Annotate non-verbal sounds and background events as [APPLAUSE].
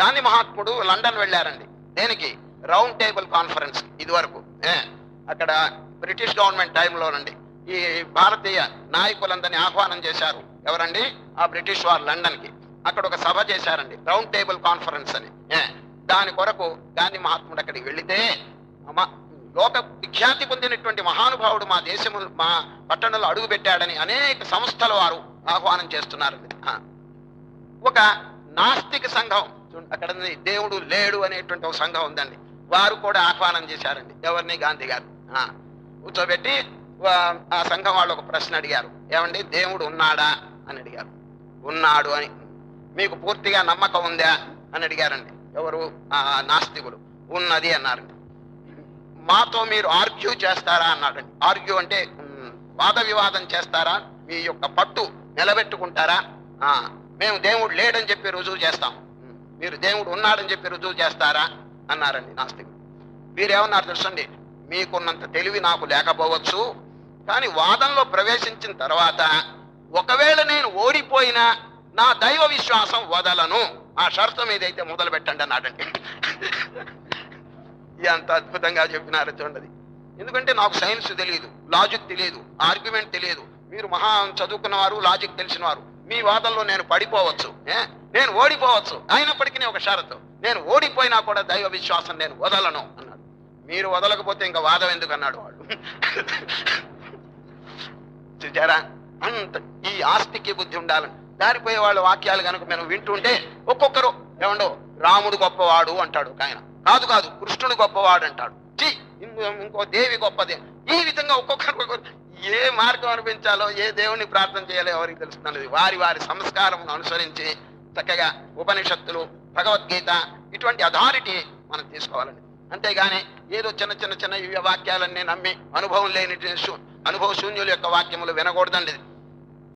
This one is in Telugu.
గాంధీ మహాత్ముడు లండన్ వెళ్ళారండి. దేనికి? రౌండ్ టేబుల్ కాన్ఫరెన్స్ ఇది వరకు అక్కడ బ్రిటిష్ గవర్నమెంట్ టైంలోనండి ఈ భారతీయ నాయకులందరినీ ఆహ్వానం చేశారు. ఎవరండి? ఆ బ్రిటిష్ వారు లండన్కి అక్కడ ఒక సభ చేశారండి. రౌండ్ టేబుల్ కాన్ఫరెన్స్ అని. దాని కొరకు గాంధీ మహాత్ముడు అక్కడికి వెళితే లోక విఖ్యాతి పొందినటువంటి మహానుభావుడు మా దేశము మా పట్టణంలో అడుగు పెట్టాడని అనేక సంస్థల వారు ఆహ్వానం చేస్తున్నారండి. ఒక నాస్తిక సంఘం అక్కడ దేవుడు లేడు అనేటువంటి ఒక సంఘం ఉందండి. వారు కూడా ఆహ్వానం చేశారండి. ఎవరిని? గాంధీ గారు. ఆ. కూర్చోబెట్టి ఆ సంఘం వాళ్ళు ఒక ప్రశ్న అడిగారు. ఏమండి? దేవుడు ఉన్నాడా? అని అడిగారు. ఉన్నాడు అని. మీకు పూర్తిగా నమ్మకం ఉందా? అని అడిగారండి. ఎవరు? ఆ నాస్తికులు. ఉన్నది అన్నారండి. మాతో మీరు ఆర్గ్యూ చేస్తారా? అన్నాడండి. ఆర్గ్యూ అంటే వాద వివాదం చేస్తారా? మీ యొక్క పట్టు నిలబెట్టుకుంటారా? ఆ, మేము దేవుడు లేడని చెప్పి రుజువు చేస్తాం మీరు దేవుడు ఉన్నాడని చెప్పి రుజువు చేస్తారా? అన్నారండి నాస్తికులు. వీరేమన్నారు తెలుసండి? మీకున్నంత తెలివి నాకు లేకపోవచ్చు. కానీ వాదంలో ప్రవేశించిన తర్వాత ఒకవేళ నేను ఓడిపోయినా నా దైవ విశ్వాసం వదలను. ఆ షరతు మీదైతే మొదలు పెట్టండి అన్నాడండి. [LAUGHS] ఎంత అద్భుతంగా చెప్పినారు చూడండి. ఎందుకంటే నాకు సైన్స్ తెలియదు లాజిక్ తెలియదు ఆర్గ్యుమెంట్ తెలియదు మీరు మహా చదువుకున్నవారు లాజిక్ తెలిసిన వారు మీ వాదంలో నేను పడిపోవచ్చు. ఏ? నేను ఓడిపోవచ్చు. అయినప్పటికీ ఒక షరతు. నేను ఓడిపోయినా కూడా దైవ విశ్వాసం నేను వదలను అన్నాడు. మీరు వదలకపోతే ఇంకా వాదం ఎందుకు అన్నాడు వాడు. చూచారా అంత ఈ ఆస్తికి బుద్ధి ఉండాలని. దారిపోయే వాళ్ళ వాక్యాలు కనుక మనం వింటుంటే ఒక్కొక్కరు ఏమండో రాముడు గొప్పవాడు అంటాడు ఆయన. కాదు కాదు కృష్ణుడు గొప్పవాడు అంటాడు. ఛీ, ఇంకో- దేవి గొప్పదే. ఈ విధంగా ఒక్కొక్కరు ఒక్కొక్కరు ఏ మార్గం అనిపించాలో ఏ దేవుని ప్రార్థన చేయాలో ఎవరికి తెలుస్తున్నది వారి వారి సంస్కారం అనుసరించి చక్కగా ఉపనిషత్తులు భగవద్గీత ఇటువంటి అథారిటీ మనం తీసుకోవాలండి. అంతేగాని ఏదో చిన్న చిన్న చిన్న వాక్యాలన్నీ నమ్మి అనుభవం లేని అనుభవ శూన్యుల యొక్క వాక్యములు వినకూడదండి.